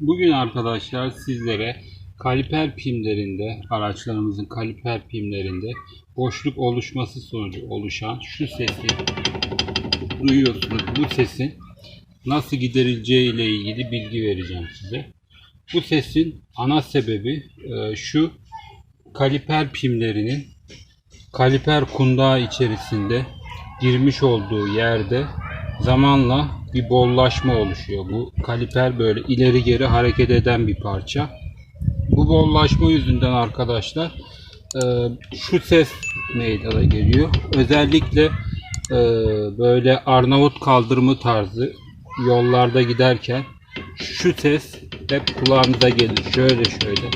Bugün arkadaşlar sizlere kaliper pimlerinde, araçlarımızın kaliper pimlerinde boşluk oluşması sonucu oluşan şu sesi duyuyorsunuz. Bu sesin nasıl giderileceği ile ilgili bilgi vereceğim size. Bu sesin ana sebebi e, şu kaliper pimlerinin kaliper kundağı içerisinde girmiş olduğu yerde zamanla bir bollaşma oluşuyor. Bu kaliper böyle ileri geri hareket eden bir parça. Bu bollaşma yüzünden arkadaşlar e, şu ses meydana geliyor. Özellikle e, böyle Arnavut kaldırımı tarzı yollarda giderken şu ses hep kulağınıza gelir. Şöyle şöyle.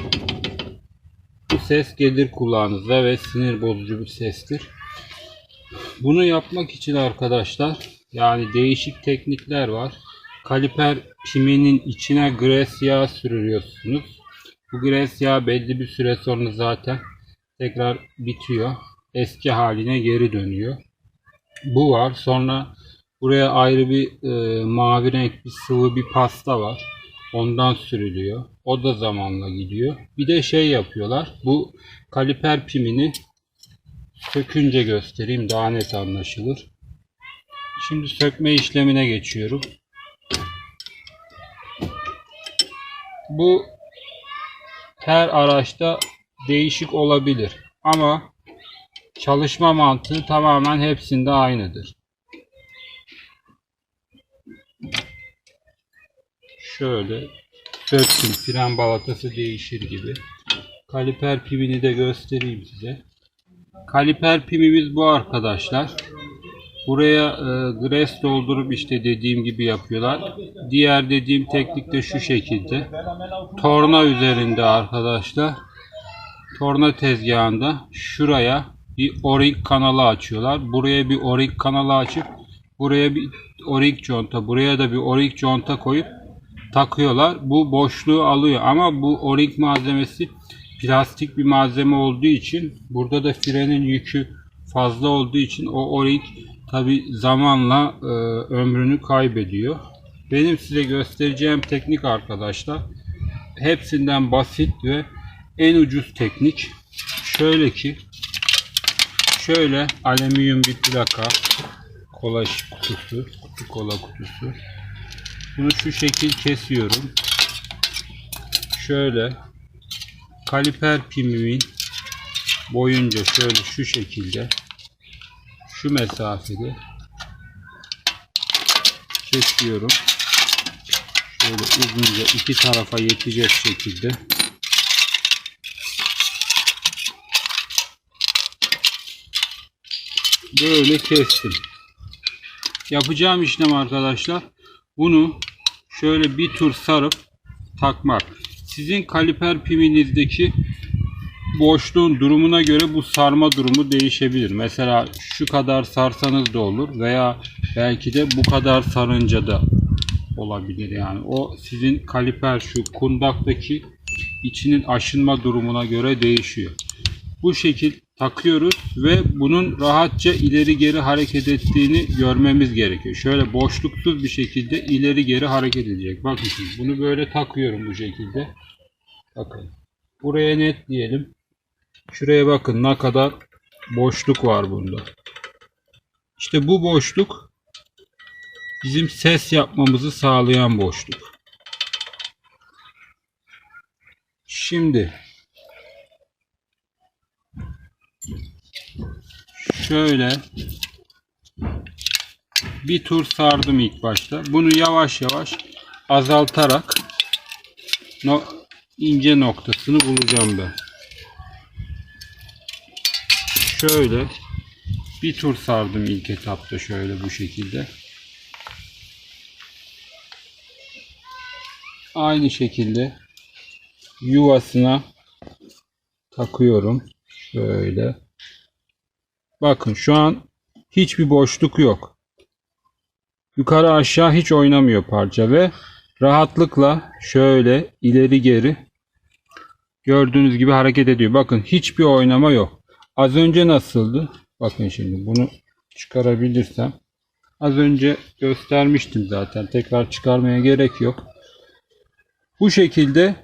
Bu ses gelir kulağınıza ve sinir bozucu bir sestir. Bunu yapmak için arkadaşlar yani değişik teknikler var. Kaliper piminin içine gres yağı sürüyorsunuz. Bu gres yağı belli bir süre sonra zaten tekrar bitiyor. Eski haline geri dönüyor. Bu var. Sonra buraya ayrı bir e, mavi renk bir sıvı bir pasta var. Ondan sürülüyor. O da zamanla gidiyor. Bir de şey yapıyorlar. Bu kaliper pimini sökünce göstereyim daha net anlaşılır. Şimdi sökme işlemine geçiyorum. Bu her araçta değişik olabilir ama çalışma mantığı tamamen hepsinde aynıdır. Şöyle söktüm fren balatası değişir gibi. Kaliper pimini de göstereyim size. Kaliper pimimiz bu arkadaşlar. Buraya e, gres doldurup işte dediğim gibi yapıyorlar. Diğer dediğim teknik de şu şekilde. Torna üzerinde arkadaşlar. Torna tezgahında şuraya bir o-ring kanalı açıyorlar. Buraya bir o-ring kanalı açıp buraya bir o-ring conta, buraya da bir o-ring conta koyup takıyorlar. Bu boşluğu alıyor ama bu o-ring malzemesi plastik bir malzeme olduğu için burada da frenin yükü fazla olduğu için o o-ring tabi zamanla e, ömrünü kaybediyor. Benim size göstereceğim teknik arkadaşlar hepsinden basit ve en ucuz teknik. Şöyle ki şöyle alüminyum bir plaka kola kutusu, kutu kola kutusu. Bunu şu şekil kesiyorum. Şöyle kaliper pimimin boyunca şöyle şu şekilde şu mesafede kesiyorum. Şöyle uzunca iki tarafa yetecek şekilde böyle kestim. Yapacağım işlem arkadaşlar bunu şöyle bir tur sarıp takmak. Sizin kaliper piminizdeki boşluğun durumuna göre bu sarma durumu değişebilir. Mesela şu kadar sarsanız da olur veya belki de bu kadar sarınca da olabilir yani. O sizin kaliper şu kundaktaki içinin aşınma durumuna göre değişiyor. Bu şekil takıyoruz ve bunun rahatça ileri geri hareket ettiğini görmemiz gerekiyor. Şöyle boşluksuz bir şekilde ileri geri hareket edecek. Bakın şimdi bunu böyle takıyorum bu şekilde. Bakın. Buraya net diyelim. Şuraya bakın ne kadar boşluk var bunda. İşte bu boşluk bizim ses yapmamızı sağlayan boşluk. Şimdi şöyle bir tur sardım ilk başta. Bunu yavaş yavaş azaltarak ince noktasını bulacağım ben. Şöyle bir tur sardım ilk etapta şöyle bu şekilde. Aynı şekilde yuvasına takıyorum. Şöyle. Bakın şu an hiçbir boşluk yok. Yukarı aşağı hiç oynamıyor parça ve rahatlıkla şöyle ileri geri gördüğünüz gibi hareket ediyor. Bakın hiçbir oynama yok. Az önce nasıldı? Bakın şimdi bunu çıkarabilirsem. Az önce göstermiştim zaten. Tekrar çıkarmaya gerek yok. Bu şekilde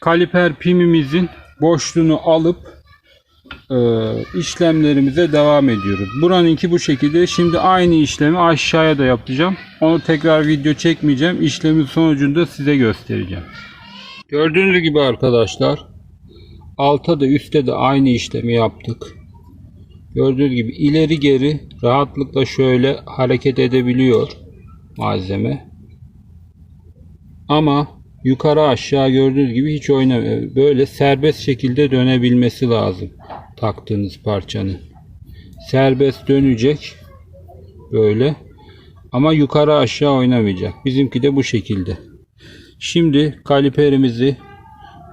kaliper pimimizin boşluğunu alıp e, işlemlerimize devam ediyoruz. Buranınki bu şekilde. Şimdi aynı işlemi aşağıya da yapacağım. Onu tekrar video çekmeyeceğim. İşlemin sonucunda size göstereceğim. Gördüğünüz gibi arkadaşlar alta da üstte de aynı işlemi yaptık. Gördüğünüz gibi ileri geri rahatlıkla şöyle hareket edebiliyor malzeme. Ama yukarı aşağı gördüğünüz gibi hiç oynamıyor. Böyle serbest şekilde dönebilmesi lazım taktığınız parçanın. Serbest dönecek böyle ama yukarı aşağı oynamayacak. Bizimki de bu şekilde. Şimdi kaliperimizi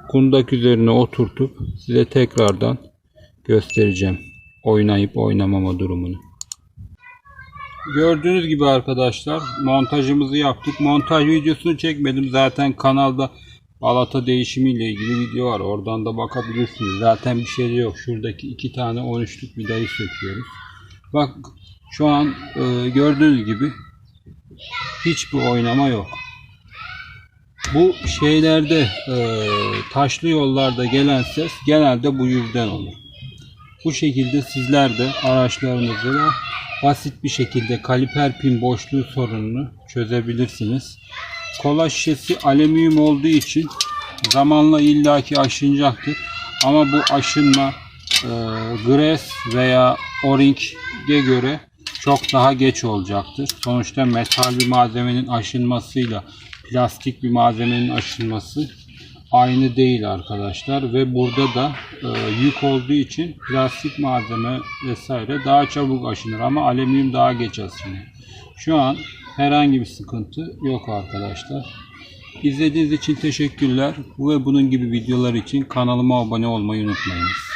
kundak üzerine oturtup size tekrardan göstereceğim. Oynayıp oynamama durumunu. Gördüğünüz gibi arkadaşlar montajımızı yaptık. Montaj videosunu çekmedim. Zaten kanalda balata değişimiyle ilgili video var. Oradan da bakabilirsiniz. Zaten bir şey yok. Şuradaki iki tane 13'lük vidayı söküyoruz. Bak şu an e, gördüğünüz gibi hiçbir oynama yok. Bu şeylerde e, taşlı yollarda gelen ses genelde bu yüzden olur. Bu şekilde sizler de araçlarınızda da basit bir şekilde kaliper pin boşluğu sorununu çözebilirsiniz. Kola şişesi alüminyum olduğu için zamanla illaki aşınacaktır. Ama bu aşınma e, Gres veya O-Ring'e göre çok daha geç olacaktır. Sonuçta metal bir malzemenin aşınmasıyla plastik bir malzemenin aşınması aynı değil arkadaşlar ve burada da e, yük olduğu için plastik malzeme vesaire daha çabuk aşınır ama alüminyum daha geç aşınır. Şu an herhangi bir sıkıntı yok arkadaşlar. İzlediğiniz için teşekkürler. Bu ve bunun gibi videolar için kanalıma abone olmayı unutmayınız.